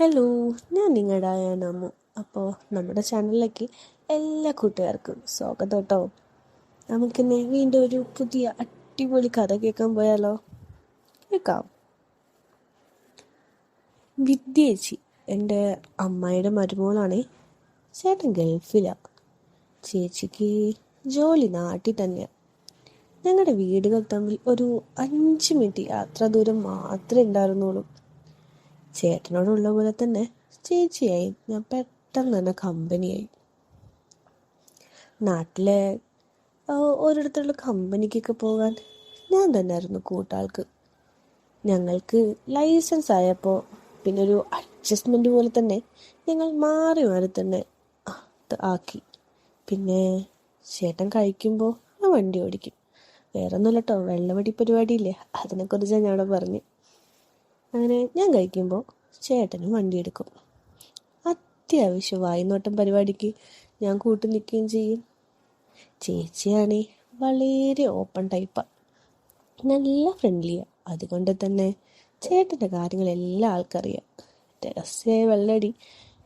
Hello ഞാൻ നിങ്ങളുടെ അമ്മു അപ്പോൾ നമ്മുടെ ചാനലിലേക്ക് എല്ലാ കൂട്ടുകാർക്കും സ്വാഗതം കേട്ടോ നമുക്കിന്ന് വീണ്ടും ഒരു പുതിയ അടിപൊളി കഥ കേൾക്കാൻ പോയാലോ? കേൾക്കാം. വിദ്യേച്ചി എന്റെ അമ്മയുടെ മരുമോളാണ്. ചേട്ടൻ ഗൾഫിലാണ് ചേച്ചിക്ക് ജോലി നാട്ടിൽ തന്നെയാണ് ഞങ്ങളുടെ വീടുകൾ തമ്മിൽ ഒരു അഞ്ച് മിനിറ്റ് യാത്ര ദൂരം മാത്രമേ ഉണ്ടായിരുന്നുള്ളൂ. ചേട്ടനോടുള്ള പോലെ തന്നെ ചേച്ചിയായി. ഞാൻ പെട്ടെന്ന് തന്നെ കമ്പനിയായി. നാട്ടിലെ ഓരോരുത്തരുടെ കമ്പനിക്കൊക്കെ പോകാൻ ഞാൻ തന്നെയായിരുന്നു കൂട്ടാൾക്ക്. ഞങ്ങൾക്ക് ലൈസൻസ് ആയപ്പോൾ പിന്നെ ഒരു അഡ്ജസ്റ്റ്മെന്റ് പോലെ തന്നെ ഞങ്ങൾ മാറി മാറി തന്നെ ആക്കി. പിന്നെ ചേട്ടൻ കഴിക്കുമ്പോൾ ഞാൻ വണ്ടി ഓടിക്കും. വേറെ ഒന്നുമില്ല കേട്ടോ വെള്ളവടി പരിപാടിയില്ലേ? അതിനെക്കുറിച്ചാണ് ഞാൻ അവിടെ പറഞ്ഞു. അങ്ങനെ ഞാൻ കഴിക്കുമ്പോൾ ചേട്ടനും വണ്ടി എടുക്കും അത്യാവശ്യം വായ്നോട്ടം പരിപാടിക്ക് ഞാൻ കൂട്ടു നിൽക്കുകയും ചെയ്യും. ചേച്ചിയാണേ വളരെ ഓപ്പൺ ടൈപ്പാണ് നല്ല ഫ്രണ്ട്ലിയാണ് അതുകൊണ്ട് തന്നെ ചേട്ടന്റെ കാര്യങ്ങളെല്ലാം ആൾക്കറിയാം. രഹസ്യമായ വെള്ളടി.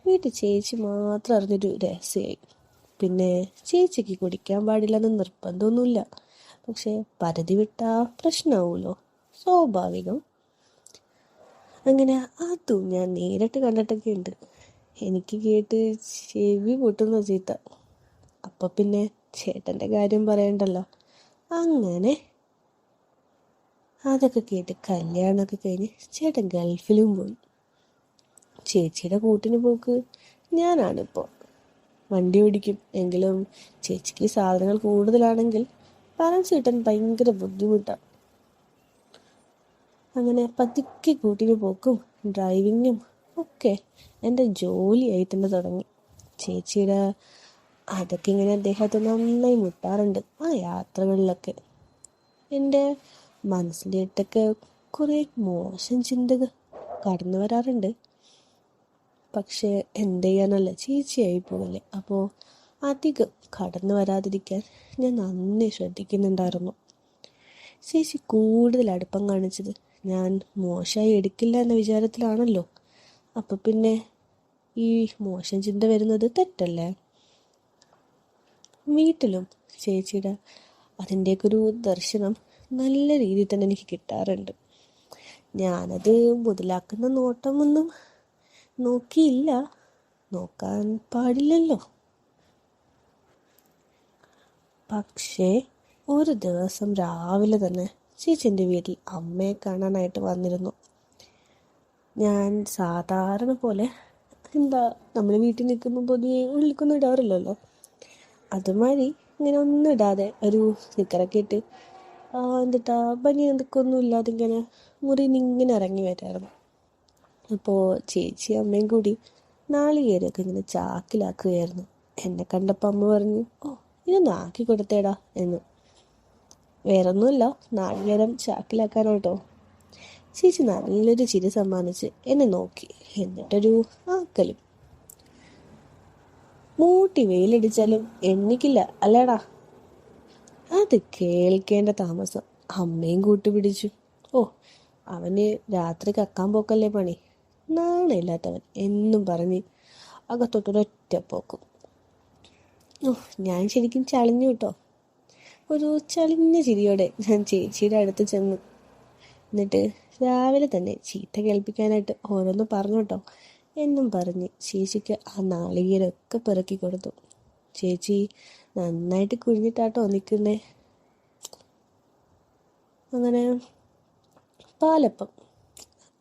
വീട്ടിൽ ചേച്ചി മാത്രം അറിഞ്ഞൊരു രഹസ്യമായി. പിന്നെ ചേച്ചിക്ക് കുടിക്കാൻ പാടില്ലെന്ന് നിർബന്ധമൊന്നുമില്ല. പക്ഷേ പരതി വിട്ടാൽ പ്രശ്നമാവുമല്ലോ. സ്വാഭാവികം. അങ്ങനെ അതും ഞാൻ നേരിട്ട് കണ്ടിട്ടൊക്കെ ഉണ്ട് എനിക്ക് കേട്ട് ചെവി പൊട്ടുന്ന ചീത്ത. അപ്പൊ പിന്നെ ചേട്ടന്റെ കാര്യം പറയണ്ടല്ലോ. അങ്ങനെ? അതൊക്കെ കേട്ട് കല്യാണമൊക്കെ കഴിഞ്ഞ് ചേട്ടൻ ഗൾഫിലും പോയി. ചേച്ചിയുടെ കൂട്ടിന് പോക്ക് ഞാനാണിപ്പോൾ വണ്ടി ഓടിക്കും. എങ്കിലും ചേച്ചിക്ക് സാധനങ്ങൾ കൂടുതലാണെങ്കിൽ ബാലൻസ് കിട്ടാൻ ഭയങ്കര ബുദ്ധിമുട്ടാണ് അങ്ങനെ പതുക്കെ കൂട്ടിന് പോക്കും ഡ്രൈവിങ്ങും ഒക്കെ എന്റെ ജോലിയായി തന്നെ തുടങ്ങി. ചേച്ചിയുടെ അതൊക്കെ ഇങ്ങനെ അദ്ദേഹത്തെ നന്നായി മുട്ടാറുണ്ട് ആ യാത്രകളിലൊക്കെ. എന്റെ മനസ്സിലേട്ടൊക്കെ കുറേ മോശം ചിന്തകൾ കടന്നു വരാറുണ്ട്. പക്ഷേ എന്ത് ചെയ്യാനല്ല ചേച്ചിയായി പോകല്ലേ അപ്പോൾ അധികം കടന്നു വരാതിരിക്കാൻ ഞാൻ നന്ദി ശ്രദ്ധിക്കുന്നുണ്ടായിരുന്നു. ചേച്ചി കൂടുതൽ അടുപ്പം കാണിച്ചത് ഞാൻ മോശമായി എടുക്കില്ല എന്ന വിചാരത്തിലാണല്ലോ. അപ്പം പിന്നെ ഈ മോശം ചിന്ത വരുന്നത് തെറ്റല്ലേ? വീട്ടിലും ചേച്ചിയുടെ അതിന്റെയൊക്കെ ഒരു ദർശനം നല്ല രീതിയിൽ തന്നെ എനിക്ക് കിട്ടാറുണ്ട്. ഞാനത് മുതലാക്കുന്ന നോട്ടമൊന്നും നോക്കിയില്ല. നോക്കാൻ പാടില്ലല്ലോ. പക്ഷേ ഒരു ദിവസം രാവിലെ തന്നെ ചേച്ചിന്റെ വീട്ടിൽ അമ്മയെ കാണാനായിട്ട് വന്നിരുന്നു. ഞാൻ സാധാരണ പോലെ എന്താ നമ്മൾ വീട്ടിൽ നിൽക്കുമ്പോൾ പൊതുവെ ഉള്ളിലേക്കൊന്നും ഇടാറില്ലല്ലോ. അതുമാതിരി ഇങ്ങനെ ഒന്നും ഇടാതെ ഒരു നിക്കറൊക്കെ ഇട്ട് എന്തിട്ടാ പനി എന്തൊക്കെ ഒന്നും ഇല്ലാതെ ഇങ്ങനെ മുറിയിൽ ഇങ്ങനെ ഇറങ്ങി വരായിരുന്നു. അപ്പോൾ ചേച്ചി അമ്മയും കൂടി നാളികേരൊക്കെ ഇങ്ങനെ ചാക്കിലാക്കുകയായിരുന്നു. എന്നെ കണ്ടപ്പോൾ അമ്മ പറഞ്ഞു ഓ ഇതൊന്ന് ആക്കി കൊടുത്തേടാ എന്ന്. വേറൊന്നുമില്ല. നാളികേരം ചാക്കിലാക്കാനോട്ടോ ചേച്ചി നല്ലൊരു ചിരി സമ്മാനിച്ച് എന്നെ നോക്കി. എന്നിട്ടൊരു ആക്കലും. മൂട്ടി വെയിലടിച്ചാലും എണ്ണിക്കില്ല അല്ലേടാ? അത് കേൾക്കേണ്ട താമസം. അമ്മയും കൂട്ടുപിടിച്ചു. ഓ അവന് രാത്രി കക്കാൻ പോക്കല്ലേ പണി? നാണയില്ലാത്തവൻ എന്നും പറഞ്ഞ് അകത്തോട്ടൊരൊറ്റ പോക്കും. ഓ ഞാൻ ശരിക്കും ചളിഞ്ഞു കേട്ടോ ഒരു ചളിഞ്ഞ ചിരിയോടെ ഞാൻ ചേച്ചിയുടെ അടുത്ത് ചെന്നു. എന്നിട്ട് രാവിലെ തന്നെ ചീത്ത കേൾപ്പിക്കാനായിട്ട് ഓരോന്ന് പറഞ്ഞു കേട്ടോ. എന്നും പറഞ്ഞ് ചേച്ചിക്ക് ആ നാളികേരൊക്കെ പിറക്കി കൊടുത്തു. ചേച്ചി നന്നായിട്ട് കുഴിഞ്ഞിട്ടാട്ടോ നിൽക്കുന്നേ അങ്ങനെ പാലപ്പം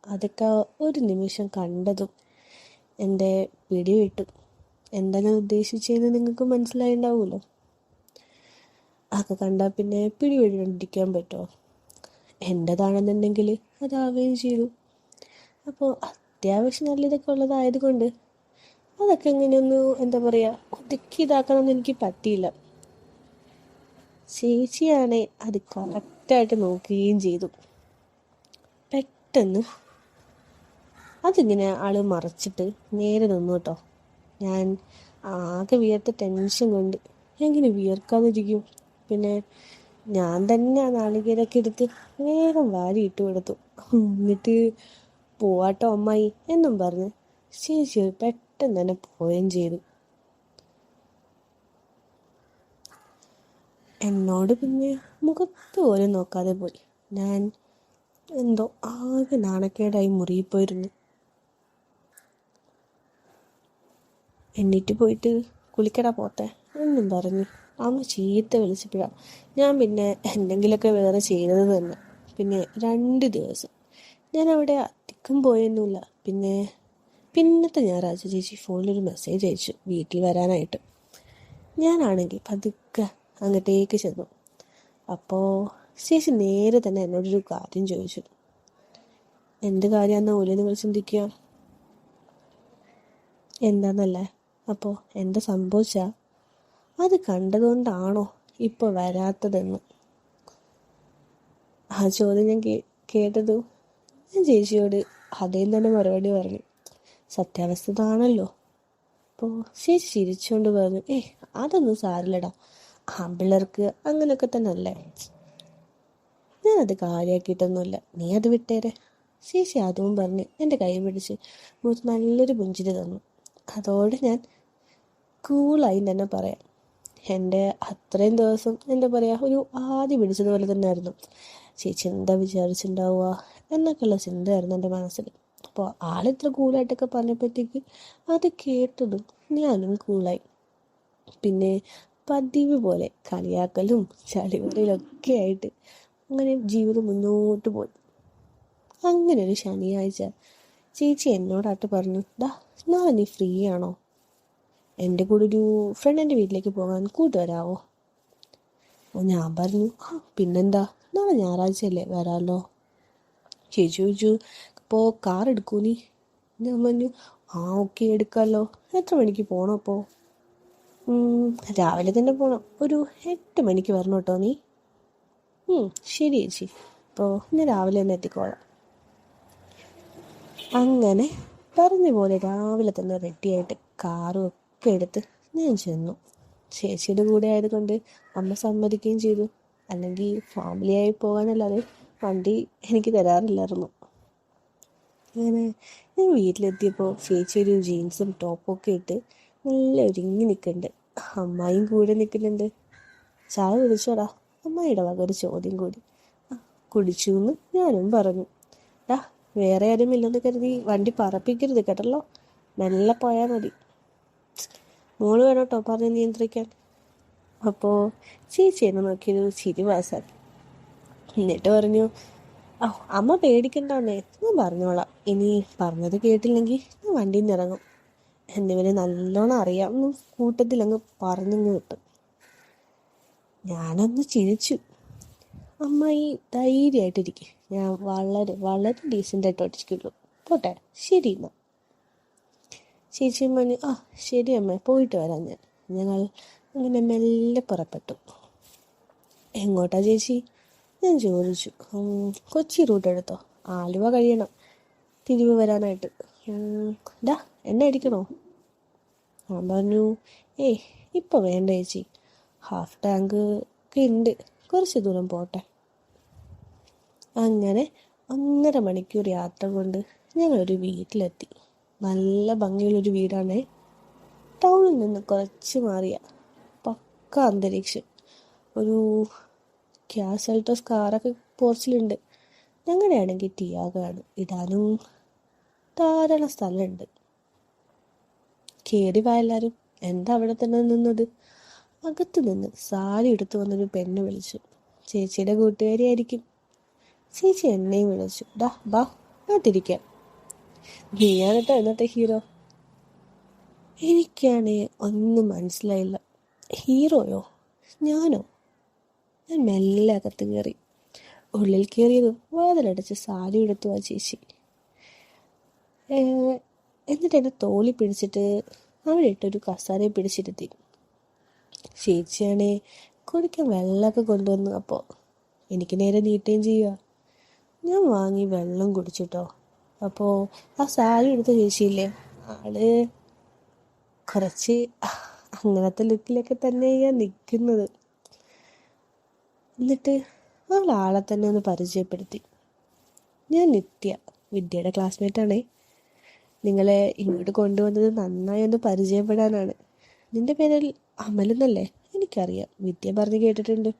അതൊക്കെ ഒരു നിമിഷം കണ്ടതും എന്റെ പിടി വിട്ടു എന്താ ഞാൻ ഉദ്ദേശിച്ചതെന്ന് നിങ്ങൾക്ക് മനസ്സിലായിണ്ടാവുമല്ലോ അതൊക്കെ കണ്ടാൽ പിന്നെ പിടി വിടാണ്ടിരിക്കാൻ പറ്റുമോ എന്റെതാണെന്നുണ്ടെങ്കിൽ അതാവുകയും ചെയ്തു. അപ്പോൾ അത്യാവശ്യം നല്ല ഇതൊക്കെ ഉള്ളതായതുകൊണ്ട് അതൊക്കെ ഇങ്ങനെയൊന്ന് എന്താ പറയുക ഒതുക്കി ഇതാക്കണമെന്ന് എനിക്ക് പറ്റിയില്ല. ചേച്ചിയാണെ അത് കറക്റ്റായിട്ട് നോക്കുകയും ചെയ്തു. പെട്ടെന്ന് അതിങ്ങനെ ആൾ മറച്ചിട്ട് നേരെ നിന്നു കേട്ടോ. ഞാൻ ആകെ വിയർത്ത ടെൻഷൻ കൊണ്ട്. എങ്ങനെ വിയർക്കാതിരിക്കും? പിന്നെ ഞാൻ തന്നെ നാളികേരൊക്കെ എടുത്ത് വേഗം വാരി ഇട്ട് കൊടുത്തു. എന്നിട്ട് പോവാട്ടോ അമ്മായി എന്നും പറഞ്ഞ് ചേച്ചി പെട്ടെന്ന് തന്നെ പോവുകയും ചെയ്തു. എന്നോട് പിന്നെ മുഖത്ത് പോലും നോക്കാതെ പോയി. ഞാൻ എന്തോ ആകെ നാണക്കേടായി മുറിയിൽ പോയിരുന്നു. എന്നിട്ട് പോയിട്ട് കുളിക്കടാ പോത്തെ എന്നും പറഞ്ഞു. അമ്മ ചീത്ത വിളിച്ചപ്പോഴാണ് ഞാൻ പിന്നെ എന്തെങ്കിലുമൊക്കെ വേറെ ചെയ്തത് തന്നെ. പിന്നെ രണ്ട് ദിവസം. ഞാൻ അവിടെ അധികം പോയൊന്നുമില്ല. പിന്നെ പിന്നത്തെ ഞായറാഴ്ച ചേച്ചി ഫോണിലൊരു മെസ്സേജ് അയച്ചു വീട്ടിൽ വരാനായിട്ട്. ഞാനാണെങ്കിൽ പതുക്കെ അങ്ങോട്ടേക്ക് ചെന്നു. അപ്പോൾ ചേച്ചി നേരെ തന്നെ എന്നോടൊരു കാര്യം ചോദിച്ചു. എന്ത് കാര്യമാണെന്ന് ഓലെ നിങ്ങൾ ചിന്തിക്കുക എന്താന്നല്ലേ? അപ്പോൾ എന്താ സംഭവിച്ച? അത് കണ്ടതുകൊണ്ടാണോ ഇപ്പോൾ വരാത്തതെന്ന്? ആ ചോദ്യം ഞാൻ കേട്ടതു ഞാൻ ചേച്ചിയോട് അതേ തന്നെ മറുപടി പറഞ്ഞു. സത്യാവസ്ഥ ഇതാണല്ലോ അപ്പോൾ ചേച്ചി ചിരിച്ചുകൊണ്ട് പറഞ്ഞു ഏ അതൊന്നും സാരില്ലടാ. ആമ്പിള്ളേർക്ക് അങ്ങനെയൊക്കെ തന്നെ അല്ലേ ഞാനത് കാര്യമാക്കിയിട്ടൊന്നുമില്ല നീ അത് വിട്ടേരെ. ചേച്ചി അതും പറഞ്ഞ് എന്റെ കൈ പിടിച്ച് മുഖത്ത് നല്ലൊരു പുഞ്ചിരി തന്നു. അതോടെ ഞാൻ കൂളായി തന്നെ പറയാം. എന്റെ അത്രയും ദിവസം എന്താ പറയുക ഒരു ആദ്യം പിടിച്ചതുപോലെ തന്നെ ആയിരുന്നു ചേച്ചി എന്താ വിചാരിച്ചിട്ടുണ്ടാവുക എന്നൊക്കെയുള്ള ചിന്തയായിരുന്നു എന്റെ മനസ്സിൽ. അപ്പോൾ ആളിത്ര കൂളായിട്ടൊക്കെ പറഞ്ഞപ്പോഴത്തേക്ക് അത് കേട്ടതും ഞാനും കൂളായി. പിന്നെ പതിവ് പോലെ കളിയാക്കലും ചളിവരയിലൊക്കെ ആയിട്ട് അങ്ങനെ ജീവിതം മുന്നോട്ട് പോയി. അങ്ങനെ ഒരു ശനിയാഴ്ച ചേച്ചി എന്നോടാട്ട് പറഞ്ഞു ദാ ഞാൻ നീ ഫ്രീ ആണോ എന്റെ കൂടെ ഒരു ഫ്രണ്ടിന്റെ വീട്ടിലേക്ക് പോകാൻ കൂട്ടുവരാവോ അപ്പോൾ ഞാൻ പറഞ്ഞു ആ പിന്നെന്താ? നാളെ ഞായറാഴ്ചയല്ലേ വരാമല്ലോ ചേച്ചി ചോദിച്ചു അപ്പോൾ കാർ എടുക്കൂ നീ? ഞാൻ പറഞ്ഞു ആ ഓക്കെ എടുക്കാമല്ലോ എത്ര മണിക്ക് പോകണം അപ്പോൾ രാവിലെ തന്നെ പോകണം ഒരു എട്ട് മണിക്ക് വരണം കേട്ടോ നീ. ശരി ചേച്ചി. അപ്പോൾ ഞാൻ രാവിലെ തന്നെ എത്തിക്കോളാം. അങ്ങനെ പറഞ്ഞ പോലെ രാവിലെ തന്നെ റെഡിയായിട്ട് കാറും ഒക്കെ എടുത്ത് ഞാൻ ചെന്നു. ചേച്ചിയുടെ കൂടെ ആയതുകൊണ്ട് അമ്മ സമ്മതിക്കുകയും ചെയ്തു. അല്ലെങ്കിൽ ഫാമിലിയായി പോകാനല്ലാതെ വണ്ടി എനിക്ക് തരാറില്ലായിരുന്നു. അങ്ങനെ ഞാൻ വീട്ടിലെത്തിയപ്പോൾ ചേച്ചി ഒരു ജീൻസും ടോപ്പും ഒക്കെ ഇട്ട് നല്ല ഒരുങ്ങി നിൽക്കുന്നുണ്ട്. അമ്മായിയും കൂടെ നിൽക്കുന്നുണ്ട്. ചായ കുടിച്ചോടാ. അമ്മായിയുടെ വക ഒരു ചോദ്യം കൂടി. കുടിച്ചു എന്ന് ഞാനും പറഞ്ഞു. ഡാ വേറെ ആരും ഇല്ലെന്ന് കരുതി വണ്ടി പറപ്പിക്കരുത് കേട്ടല്ലോ. മെല്ലെ പോയാൽ മതി. മോൾ വേണം കേട്ടോ പറഞ്ഞ് നിയന്ത്രിക്കാൻ. അപ്പോ ചേച്ചി എന്നെ നോക്കിയൊരു ചിരി പാസാക്കി എന്നിട്ട് പറഞ്ഞു ഓ അമ്മ പേടിക്കണ്ടെന്നേ. ഞാൻ പറഞ്ഞോളാം. ഇനി പറഞ്ഞത് കേട്ടില്ലെങ്കിൽ ഞാൻ വണ്ടിയിൽ നിന്ന് ഇറങ്ങും. എന്നിവനെ നല്ലോണം അറിയാം. കൂട്ടത്തിൽ അങ്ങ് പറഞ്ഞങ്ങ് കിട്ടും ഞാനൊന്ന് ചിരിച്ചു. അമ്മ ഈ ധൈര്യമായിട്ടിരിക്കും. ഞാൻ വളരെ വളരെ ഡീസന്റായിട്ട് ഒട്ടിക്കുള്ളൂ പോട്ടെ ശരി എന്നാ. ചേച്ചി പറഞ്ഞു ആ ശരി അമ്മ പോയിട്ട് വരാം ഞാൻ. ഞങ്ങൾ അങ്ങനെ മെല്ലെ പുറപ്പെട്ടു. എങ്ങോട്ടാ ചേച്ചി? ഞാൻ ചോദിച്ചു. കൊച്ചി റൂട്ട് എടുത്തോ? ആലുവ കഴിയണം. തിരിവ് വരാനായിട്ട്. ഡാ എണ്ണ അടിക്കണോ? ഞാൻ പറഞ്ഞു ഏയ് ഇപ്പം വേണ്ട ചേച്ചി. ഹാഫ് ടാങ്ക് ഉണ്ട്. കുറച്ച് ദൂരം പോട്ടെ. അങ്ങനെ ഒന്നര മണിക്കൂർ യാത്ര കൊണ്ട് ഞങ്ങളൊരു വീട്ടിലെത്തി. നല്ല ഭംഗിയുള്ളൊരു വീടാണ്. ടൗണിൽ നിന്ന് കുറച്ച് മാറിയ. പക്ക അന്തരീക്ഷം. ഒരു ഗ്യാസ് സെൽട്ടോസ് കാറൊക്കെ പോർച്ചിലുണ്ട്. ഞങ്ങളുടെയാണെങ്കിൽ ടിയാഗാണ് ഇടാനും ധാരാളം സ്ഥലമുണ്ട് കയറി വാ എല്ലാവരും എന്താ അവിടെ തന്നെ നിന്നത്? അകത്ത് നിന്ന് സാരി എടുത്തു വന്നൊരു പെണ്ണ് വിളിച്ചു. ചേച്ചിയുടെ കൂട്ടുകാരിയായിരിക്കും. ചേച്ചി എന്നെയും വിളിച്ചു. ഡാ ബാ അകത്തിരിക്കാം നീയാണ് കേട്ടോ ഇന്നത്തെ ഹീറോ? എനിക്കാണേ ഒന്നും മനസ്സിലായില്ല. ഹീറോയോ? ഞാനോ? ഞാൻ മെല്ലെ അകത്ത് കയറി. ഉള്ളിൽ കയറിയതും വാതിലടച്ച് സാരി എടുത്തു ആ ചേച്ചി. എന്നിട്ട് എന്നെ തോളി പിടിച്ചിട്ട് അവിടെ ഇട്ടൊരു കസാരയെ പിടിച്ചിരുത്തി. ചേച്ചിയാണേ കുടിക്കാൻ വെള്ളമൊക്കെ കൊണ്ടുവന്നു അപ്പോൾ എനിക്ക് നേരെ നീട്ടുകയും ചെയ്യുക. ഞാൻ വാങ്ങി വെള്ളം കുടിച്ചിട്ടോ. അപ്പോൾ ആ സാരി എടുത്ത ചേച്ചിയില്ലേ ആൾ കുറച്ച് അങ്ങനത്തെ ലുക്കിലൊക്കെ തന്നെയാണ് നിൽക്കുന്നത് എന്നിട്ട് ആളെ തന്നെ ഒന്ന് പരിചയപ്പെടുത്തി. ഞാൻ നിത്യ വിദ്യയുടെ ക്ലാസ്മേറ്റാണേ നിങ്ങളെ ഇങ്ങോട്ട് കൊണ്ടുവന്നത് നന്നായി ഒന്ന് പരിചയപ്പെടാനാണ്. നിന്റെ പേരിൽ അമലെന്നല്ലേ എനിക്കറിയാം. വിദ്യ പറഞ്ഞ് കേട്ടിട്ടുണ്ട്.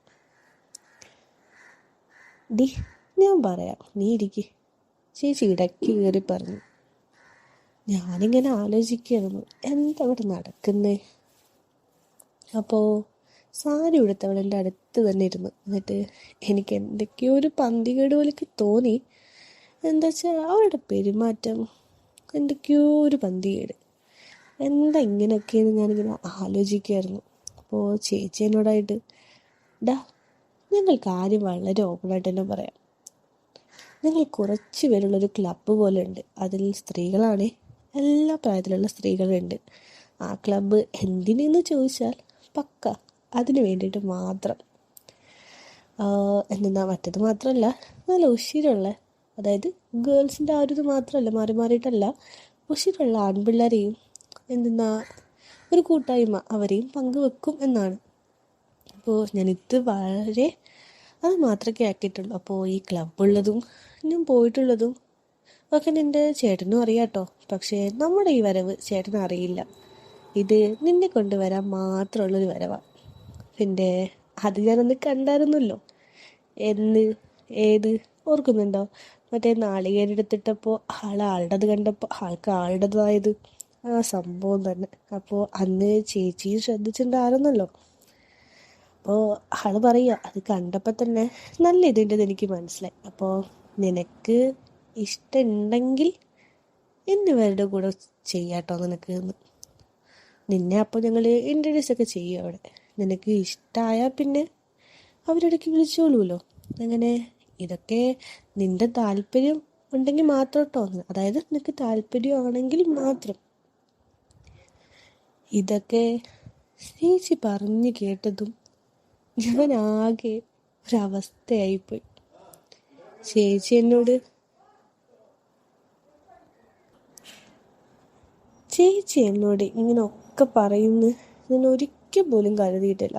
ഡി ഞാൻ പറയാം. നീ ഇരിക്ക്. ചേച്ചി ഇടയ്ക്ക് കയറി പറഞ്ഞു. ഞാനിങ്ങനെ ആലോചിക്കുകയായിരുന്നു എന്താ ഇവിടെ നടക്കുന്നേ? അപ്പോൾ സാരി ഉടുത്തവൾ എന്റെ അടുത്ത് തന്നെ ഇരുന്നു. എന്നിട്ട് എനിക്ക് എന്തൊക്കെയോ ഒരു പന്തികേട് പോലെയൊക്കെ തോന്നി. എന്താ വെച്ചാൽ അവളുടെ പെരുമാറ്റം എന്തൊക്കെയോ ഒരു പന്തികേട്. എന്താ ഇങ്ങനെയൊക്കെയെന്ന് ഞാനിങ്ങനെ ആലോചിക്കുമായിരുന്നു അപ്പോൾ ചേച്ചി എന്നോടായിട്ട് ഡാ ഞങ്ങൾ കാര്യം വളരെ ഓപ്പണായിട്ട് തന്നെ പറയാം. ഞങ്ങൾ കുറച്ച് പേരുള്ളൊരു ക്ലബ്ബ് പോലെ ഉണ്ട് അതിൽ സ്ത്രീകളാണ്. എല്ലാ പ്രായത്തിലുള്ള സ്ത്രീകളുണ്ട്. ആ ക്ലബ്ബ് എന്തിനെന്ന് ചോദിച്ചാൽ പക്ക. അതിന് വേണ്ടിയിട്ട് മാത്രം. എന്നാൽ മറ്റത് മാത്രമല്ല നല്ല ഉഷിരുള്ള അതായത് ഗേൾസിന്റെ ആ ഒരു ഇത് മാത്രമല്ല മാറി മാറിയിട്ടല്ല. ഉഷിരുള്ള ആൺപിള്ളേരെയും എന്തെന്നാ ഒരു കൂട്ടായ്മ അവരെയും പങ്കുവെക്കും എന്നാണ്. അപ്പോൾ ഞാനിത് വളരെ അത് മാത്രമേ ആക്കിയിട്ടുള്ളൂ. അപ്പോൾ ഈ ക്ലബുള്ളതും ഞാൻ പോയിട്ടുള്ളതും ഒക്കെ നിന്റെ ചേട്ടനും അറിയാട്ടോ പക്ഷേ നമ്മുടെ ഈ വരവ് ചേട്ടൻ അറിയില്ല. ഇത് നിന്നെ കൊണ്ടുവരാൻ മാത്രമുള്ളൊരു വരവാണ് പിന്നെ അത് ഞാനൊന്ന് കണ്ടായിരുന്നല്ലോ. എന്ന് ഏത് ഓർക്കുന്നുണ്ടോ? മറ്റേ നാളികേരെടുത്തിട്ടപ്പോൾ ആൾ ആളുടേത് കണ്ടപ്പോൾ ആൾക്ക് ആളുടേതായത് ആ സംഭവം തന്നെ. അപ്പോൾ അന്ന് ചേച്ചിയും ശ്രദ്ധിച്ചിട്ടുണ്ടായിരുന്നല്ലോ. അപ്പോൾ ആൾ പറയുക അത് കണ്ടപ്പോൾ തന്നെ നല്ല ഇതുണ്ടെന്ന് എനിക്ക് മനസ്സിലായി. അപ്പോൾ നിനക്ക് ഇഷ്ടമുണ്ടെങ്കിൽ എന്നിവരുടെ കൂടെ ചെയ്യാട്ടോ നിനക്ക് നിന്നെ അപ്പോൾ ഞങ്ങൾ ഇൻട്രൊഡ്യൂസ് ഒക്കെ ചെയ്യും അവിടെ. നിനക്ക് ഇഷ്ടമായാൽ പിന്നെ അവരിടയ്ക്ക് വിളിച്ചോളൂല്ലോ അങ്ങനെ ഇതൊക്കെ നിന്റെ താല്പര്യം ഉണ്ടെങ്കിൽ മാത്രം കേട്ടോ അതായത് നിനക്ക് താല്പര്യമാണെങ്കിൽ മാത്രം. ഇതൊക്കെ ചേച്ചി പറഞ്ഞു കേട്ടതും ആകെ ഒരവസ്ഥയായിപ്പോയി. ചേച്ചി എന്നോട് ചേച്ചി എന്നോട് ഇങ്ങനെ ഒക്കെ പറയുന്നു ഞാൻ ഒരിക്കൽ പോലും കരുതിയിട്ടില്ല.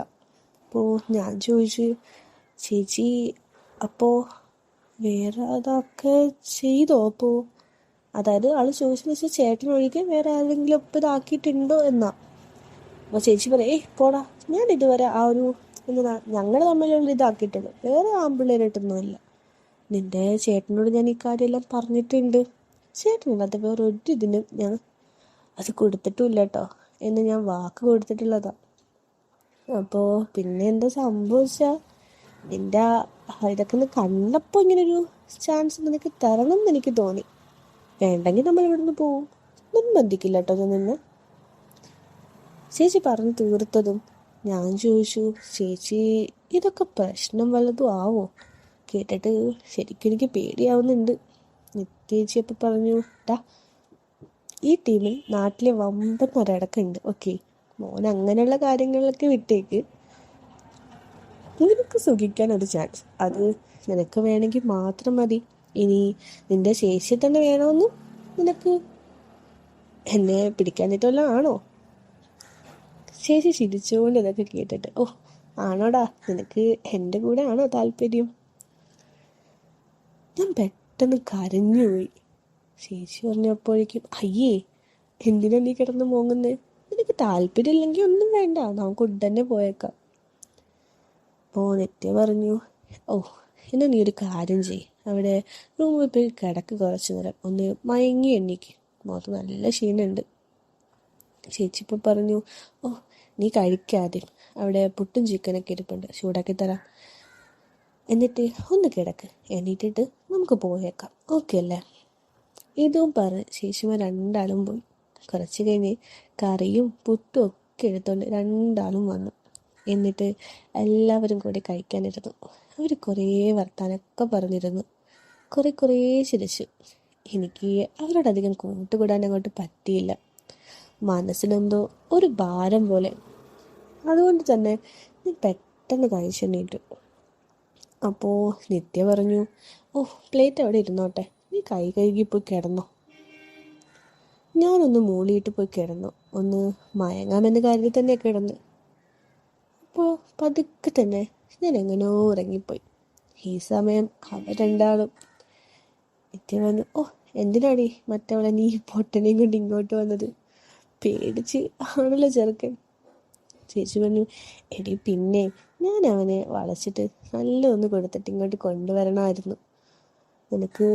അപ്പോൾ ഞാൻ ചോദിച്ചു ചേച്ചി അപ്പോൾ വേറെ അതൊക്കെ ചെയ്തോ അപ്പോൾ അതായത് ആൾ ചോദിച്ചെന്ന് വെച്ചാൽ ചേട്ടനൊഴികെ വേറെ ആരെങ്കിലും ഒപ്പം ഇതാക്കിയിട്ടുണ്ടോ എന്നാ. അപ്പോൾ ചേച്ചി പറയേ പോടാ ഞാൻ ഇതുവരെ ആ ഒരു എന്താ ഞങ്ങൾ തമ്മിലുള്ള ഇതാക്കിയിട്ടത് വേറെ ആമ്പിള്ളേരായിട്ടൊന്നുമില്ല നിന്റെ ചേട്ടനോട് ഞാൻ ഈ കാര്യമെല്ലാം പറഞ്ഞിട്ടുണ്ട്. ചേട്ടനില്ലാത്ത വേറെ ഒരു ഇതിനും ഞാൻ അത് കൊടുത്തിട്ടുമില്ല കേട്ടോ. എന്ന് ഞാൻ വാക്ക് കൊടുത്തിട്ടുള്ളതാ. അപ്പോ പിന്നെ എന്താ സംഭവിച്ചാൽ നിന്റെ ഇതൊക്കെ ഒന്ന് കണ്ടപ്പോൾ ഇങ്ങനൊരു ചാൻസ് നിനക്ക് തരണം എന്ന് എനിക്ക് തോന്നി. വേണ്ടെങ്കിൽ നമ്മൾ ഇവിടുന്ന് പോവും. നിർബന്ധിക്കില്ല കേട്ടോ നിന്നെ. ചേച്ചി പറഞ്ഞു തീർത്തതും ഞാൻ ചോദിച്ചു ചേച്ചി ഇതൊക്കെ പ്രശ്നം വല്ലതും ആവോ? കേട്ടിട്ട് ശരിക്കും എനിക്ക് പേടിയാവുന്നുണ്ട്. നിത്യേച്ചി അപ്പം പറഞ്ഞു ടാ ഈ ടീമിൽ നാട്ടിലെ വമ്പൻ ഒരടക്കുണ്ട് ഓക്കെ? മോൻ അങ്ങനെയുള്ള കാര്യങ്ങളിലൊക്കെ വിട്ടേക്ക്. നിനക്ക് സുഖിക്കാൻ ഒരു ചാൻസ് അത് നിനക്ക് വേണമെങ്കിൽ മാത്രം മതി. ഇനി നിന്റെ ശേഷി തന്നെ വേണമെന്നും നിനക്ക് എന്നെ പിടിക്കാനായിട്ടുള്ള ആണോ? ശേഷി ചിരിച്ചുകൊണ്ട് ഇതൊക്കെ കേട്ടിട്ട് ഓ ആണോടാ നിനക്ക് എന്റെ കൂടെ ആണോ താല്പര്യം? ഞാൻ പെട്ടെന്ന് കരഞ്ഞുപോയി ചേച്ചി പറഞ്ഞപ്പോഴേക്കും അയ്യേ എന്തിനാ നീ കിടന്ന് മോങ്ങുന്നേ? നിനക്ക് താല്പര്യമില്ലെങ്കിൽ ഒന്നും വേണ്ട നമുക്ക് ഉടനെ പോയേക്കാം. അപ്പോൾ നിത്യ പറഞ്ഞു ഓ എന്നാ നീ ഒരു കാര്യം ചെയ് അവിടെ റൂമിൽ പോയി കിടക്ക് കുറച്ച് നേരം. ഒന്ന് മയങ്ങി എണ്ണിക്ക് മുഖത്ത് നല്ല ക്ഷീണമുണ്ട്. ചേച്ചി ഇപ്പോൾ പറഞ്ഞു ഓ നീ കഴിക്കാതെ അവിടെ പുട്ടും ചിക്കനൊക്കെ ഇരിപ്പുണ്ട്. ചൂടാക്കി തരാം. എന്നിട്ട് ഒന്ന് കിടക്ക്. എണീറ്റിട്ട് നമുക്ക് പോയേക്കാം. ഓക്കെ അല്ലേ? ഇതും പറഞ്ഞ് ശേഷിമാർ രണ്ടാളും പോയി. കുറച്ച് കഴിഞ്ഞ് കറിയും പുട്ടും ഒക്കെ എടുത്തോണ്ട് രണ്ടാളും വന്നു. എന്നിട്ട് എല്ലാവരും കൂടി കഴിക്കാനിരുന്നു. അവർ കുറേ വർത്താനൊക്കെ പറഞ്ഞിരുന്നു. കുറേ കുറേ ചിരിച്ചു. എനിക്ക് അവരോടധികം കൂട്ടുകൂടാൻ അങ്ങോട്ട് പറ്റിയില്ല. മനസ്സിലെന്തോ ഒരു ഭാരം പോലെ. അതുകൊണ്ട് തന്നെ നീ പെട്ടെന്ന് കഴിച്ചെണ്ണീറ്റു അപ്പോൾ നിത്യ പറഞ്ഞു ഓ പ്ലേറ്റ് അവിടെ ഇരുന്നോട്ടെ. നീ കൈ കഴുകി പോയി കിടന്നോ. ഞാനൊന്ന് മൂളിയിട്ട് പോയി കിടന്നു. ഒന്ന് മയങ്ങാമെന്ന് കാര്യത്തിൽ തന്നെ കിടന്ന്. അപ്പോൾ പതുക്കെ തന്നെ ഞാൻ എങ്ങനെയോ ഉറങ്ങിപ്പോയി. ഈ സമയം അവർ രണ്ടാളും. നിത്യ വന്ന് ഓ എന്തിനാടി മറ്റവളെ നീ പൊട്ടനെയും കൊണ്ട് ഇങ്ങോട്ട് വന്നത്? പേടിച്ച് ആണല്ലോ ചെറുക്കൻ. ചേച്ചി പറഞ്ഞു എടി പിന്നെ ഞാൻ അവനെ വളച്ചിട്ട് നല്ല ഒന്ന് കൊടുത്തിട്ട് ഇങ്ങോട്ട് കൊണ്ടുവരണമായിരുന്നു നിനക്ക്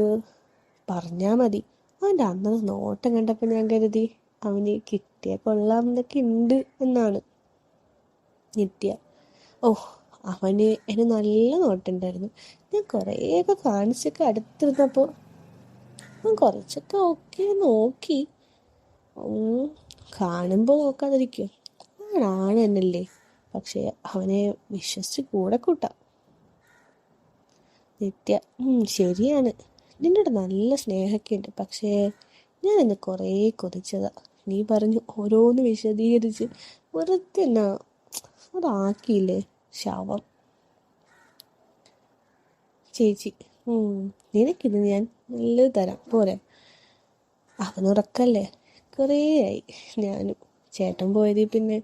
പറഞ്ഞാൽ മതി. അവന്റെ അന്നത്തെ നോട്ടം കണ്ടപ്പോൾ ഞാൻ കരുതി അവന് കിട്ടിയ കൊള്ളാം എന്നൊക്കെ ഉണ്ട് എന്നാണ് നിത്യ ഓ അവന് എന്നെ നല്ല നോട്ടുണ്ടായിരുന്നു. ഞാൻ കുറേയൊക്കെ കാണിച്ചൊക്കെ അടുത്തിരുന്നപ്പോൾ അവൻ കുറച്ചൊക്കെ ഓക്കെ നോക്കി. കാണുമ്പോൾ നോക്കാതിരിക്കും ആണ് എന്നല്ലേ പക്ഷെ അവനെ വിശ്വസിച്ച് കൂടെ കൂട്ടാം. നിത്യ ശരിയാണ്. നിന്നോട് നല്ല സ്നേഹമൊക്കെ ഉണ്ട് പക്ഷേ ഞാൻ ഇന്ന് കുറേ കൊതിച്ചതാ. നീ പറഞ്ഞു ഓരോന്ന് വിശദീകരിച്ച് വെറുതെ എന്നാ അതാക്കിയില്ലേ? ശവം. ചേച്ചി നിനക്കിത് ഞാൻ നല്ലത് തരാം. പോരെ. അവനുറക്കല്ലേ? കുറേ ആയി ഞാനും ചേട്ടൻ പോയതിൽ പിന്നെ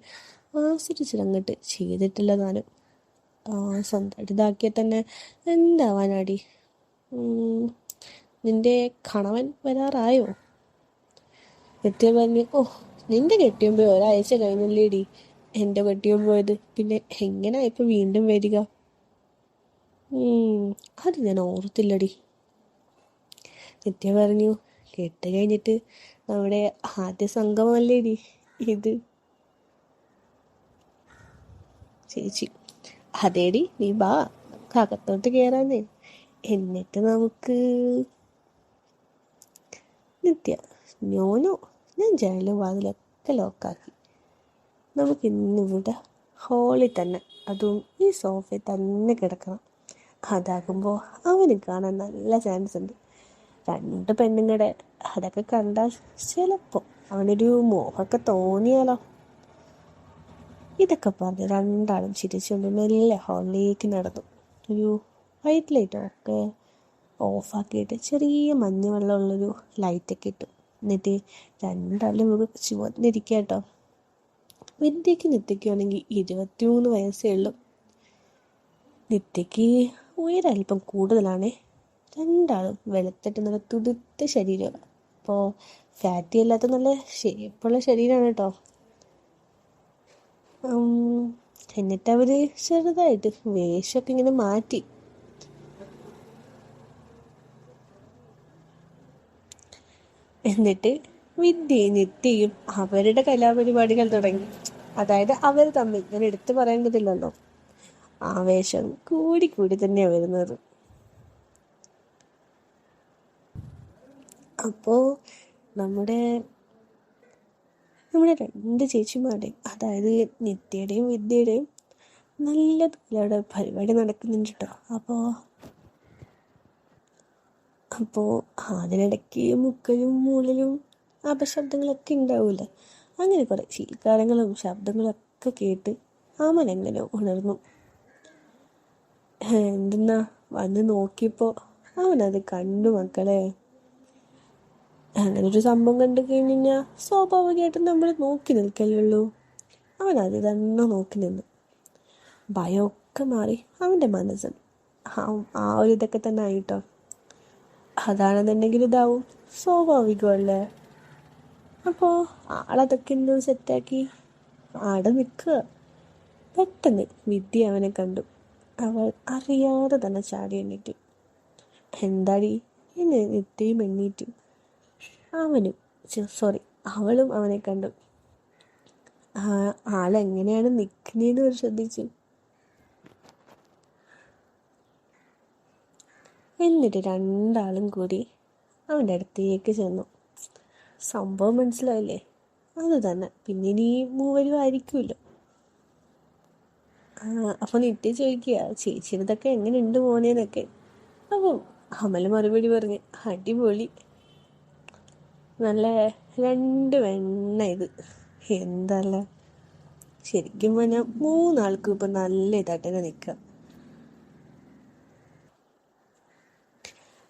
ആസ്വദിച്ചിട്ടങ്ങോട്ട് ചെയ്തിട്ടില്ല താനും. സ്വന്തമായിട്ട് ഇതാക്കിയാൽ തന്നെ എന്താവാനാടി? നിന്റെ കണവൻ വരാറായോ? എത്തിയ പറഞ്ഞു ഓ നിന്റെ കെട്ടിയും പോയി ഒരാഴ്ച കഴിഞ്ഞല്ലേടി എന്റെ കെട്ടിയും പോയത്. പിന്നെ എങ്ങനെയാ ഇപ്പം വീണ്ടും വരിക? അത് ഞാൻ ഓർത്തില്ലടി. നിത്യ പറഞ്ഞു കേട്ട് കഴിഞ്ഞിട്ട് നമ്മുടെ ആദ്യ സംഗമല്ലേടി ഇത്. ചേച്ചി അതേടി നീ ബാ കകത്തോട്ട് കയറാന്നേ എന്നിട്ട് നമുക്ക് നിത്യ ഞാനോ ഞാൻ ജനലും വാതിലൊക്കെ ലോക്കാക്കി. നമുക്ക് ഇന്നിവിടെ ഹോളിൽ തന്നെ അതും ഈ സോഫയിൽ തന്നെ കിടക്കണം. അതാകുമ്പോൾ അവന് കാണാൻ നല്ല ചാൻസ് ഉണ്ട്. രണ്ട് പെണ്ണുങ്ങളുടെ അതൊക്കെ കണ്ടാൽ ചിലപ്പോൾ അവനൊരു മോഹമൊക്കെ തോന്നിയാലോ? ഇതൊക്കെ പറഞ്ഞ് രണ്ടാളും ചിരിച്ചുകൊണ്ട് മെല്ലെ ഹാളിലേക്ക് നടന്നു. ഒരു വൈറ്റ് ലൈറ്റ് ഒക്കെ ഓഫാക്കിയിട്ട് ചെറിയ മഞ്ഞ വെള്ളമുള്ളൊരു ലൈറ്റൊക്കെ ഇട്ടു. എന്നിട്ട് രണ്ടാളും നമുക്ക് ചുവന്നിരിക്കുക കേട്ടോ വിദ്യക്ക് നിത്യയ്ക്കാണെങ്കിൽ ഇരുപത്തിമൂന്ന് വയസ്സേ ഉള്ളൂ. നിത്യയ്ക്ക് ഉയരൽപ്പം കൂടുതലാണ്. രണ്ടാളും വെളുത്തിട്ട് നല്ല തുടുത്ത ശരീരം അപ്പോൾ ഫാറ്റി അല്ലാത്ത നല്ല ഷേപ്പുള്ള ശരീരമാണ് കേട്ടോ എന്നിട്ട് അവർ ചെറുതായിട്ട് വേഷമൊക്കെ ഇങ്ങനെ മാറ്റി. എന്നിട്ട് വിദ്യയും നിത്യയും അവരുടെ കലാപരിപാടികൾ തുടങ്ങി. അതായത് അവർ തമ്മിൽ ഞാൻ എടുത്തു പറയേണ്ടതില്ലല്ലോ. ആവേശം കൂടി കൂടി തന്നെയാണ് വരുന്നത്. അപ്പോ നമ്മുടെ നമ്മുടെ രണ്ട് ചേച്ചിമാരുടെയും അതായത് നിത്യയുടെയും വിദ്യയുടെയും നല്ല അവിടെ പരിപാടി നടക്കുന്നുണ്ട് കേട്ടോ അപ്പോൾ അപ്പോൾ അതിനിടയ്ക്ക് മുക്കലും മൂളലും അപശബ്ദങ്ങളൊക്കെ ഉണ്ടാവില്ല അങ്ങനെ കുറേ ശീൽക്കാരങ്ങളും ശബ്ദങ്ങളൊക്കെ കേട്ട് അമൻ എങ്ങനെ ഉണർന്നു. എന്തെന്നാ? വന്ന് നോക്കിയപ്പോൾ അവനത് കണ്ടു മക്കളെ. അങ്ങനെ ഒരു സംഭവം കണ്ടു കഴിഞ്ഞ് കഴിഞ്ഞാൽ സ്വാഭാവികമായിട്ടും നമ്മൾ നോക്കി നിൽക്കലുള്ളൂ അവൻ അത് തന്നെ നോക്കി നിന്നു. ഭയമൊക്കെ മാറി അവന്റെ മനസ്സിൽ ആ ഒരു ഇതൊക്കെ തന്നെ ആയിട്ടോ. അതാണെന്നുണ്ടെങ്കിൽ ഇതാവും. സ്വാഭാവികമല്ലേ? അപ്പോൾ ആളതൊക്കെ എന്തോ സെറ്റാക്കി ആടെ നിൽക്കുക. പെട്ടെന്ന് വിദ്യ അവനെ കണ്ടു. അവൾ അറിയാതെ തന്നെ ചാടി എണ്ണീറ്റ് എന്താടി? എന്നെ നിത്യം എണ്ണീറ്റ് അവനും സോറി അവളും അവനെ കണ്ടു. ആളെങ്ങനെയാണ് നിൽക്കുന്നതെന്ന് ഒരു ശ്രദ്ധിച്ചു. എന്നിട്ട് രണ്ടാളും കൂടി അവന്റെ അടുത്തേക്ക് ചെന്നു. സംഭവം മനസ്സിലായില്ലേ? അത് തന്നെ. പിന്നെ ഇനി മൂവരും ആയിരിക്കുമല്ലോ. അപ്പോൾ നിത്യ ചോദിക്കുക ചേച്ചിയുടെ എങ്ങനെയുണ്ട് മോനേന്നൊക്കെ. അപ്പം അമല മറുപടി പറഞ്ഞ് അടിപൊളി. നല്ല രണ്ട് വെണ്ണ ഇത്. എന്തല്ല? ശരിക്കും പറഞ്ഞാൽ മൂന്നാൾക്കും ഇപ്പം നല്ല ഇതായിട്ട് തന്നെ നിൽക്കുക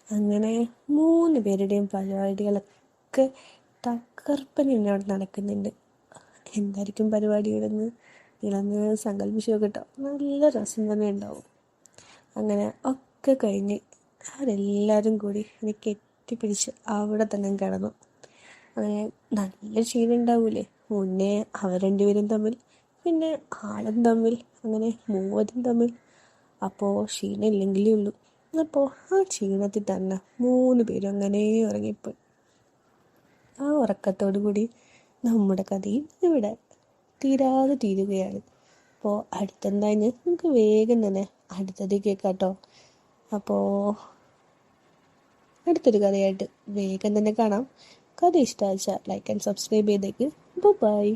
അങ്ങനെ മൂന്ന് പേരുടെയും പരിപാടികളൊക്കെ തകർപ്പന അവിടെ നടക്കുന്നുണ്ട്. എന്തായിരിക്കും പരിപാടികളെന്ന് നിങ്ങളന്ന് സങ്കല്പിച്ചു നോക്കട്ടോ നല്ല രസം തന്നെ ഉണ്ടാവും. അങ്ങനെ ഒക്കെ കഴിഞ്ഞ് അവരെല്ലാവരും കൂടി എനിക്ക് കെട്ടിപ്പിടിച്ച് അവിടെ തന്നെ കിടന്നു. അങ്ങനെ നല്ല ക്ഷീണം ഉണ്ടാവൂലേ മുന്നേ അവർ രണ്ടുപേരും തമ്മിൽ പിന്നെ ആളും തമ്മിൽ അങ്ങനെ മൂവരും തമ്മിൽ. അപ്പോൾ ക്ഷീണം ഇല്ലെങ്കിലേ ഉള്ളൂ. അപ്പോൾ ആ ക്ഷീണത്തിൽ തന്നെ മൂന്ന് പേരും അങ്ങനെ ഉറങ്ങിപ്പോയി. ആ ഉറക്കത്തോടു കൂടി നമ്മുടെ കഥയും ഇവിടെ തീരാതെ തീരുകയാണ്. അപ്പോൾ അടുത്തെന്തായാലും നമുക്ക് വേഗം തന്നെ അടുത്തതി കേട്ടോ അപ്പോൾ അടുത്തൊരു കഥയായിട്ട് വേഗം തന്നെ കാണാം. കഥ ഇഷ്ടമാച്ചാൽ ലൈക്ക് ആൻഡ് സബ്സ്ക്രൈബ് ചെയ്തേക്ക് ബൈ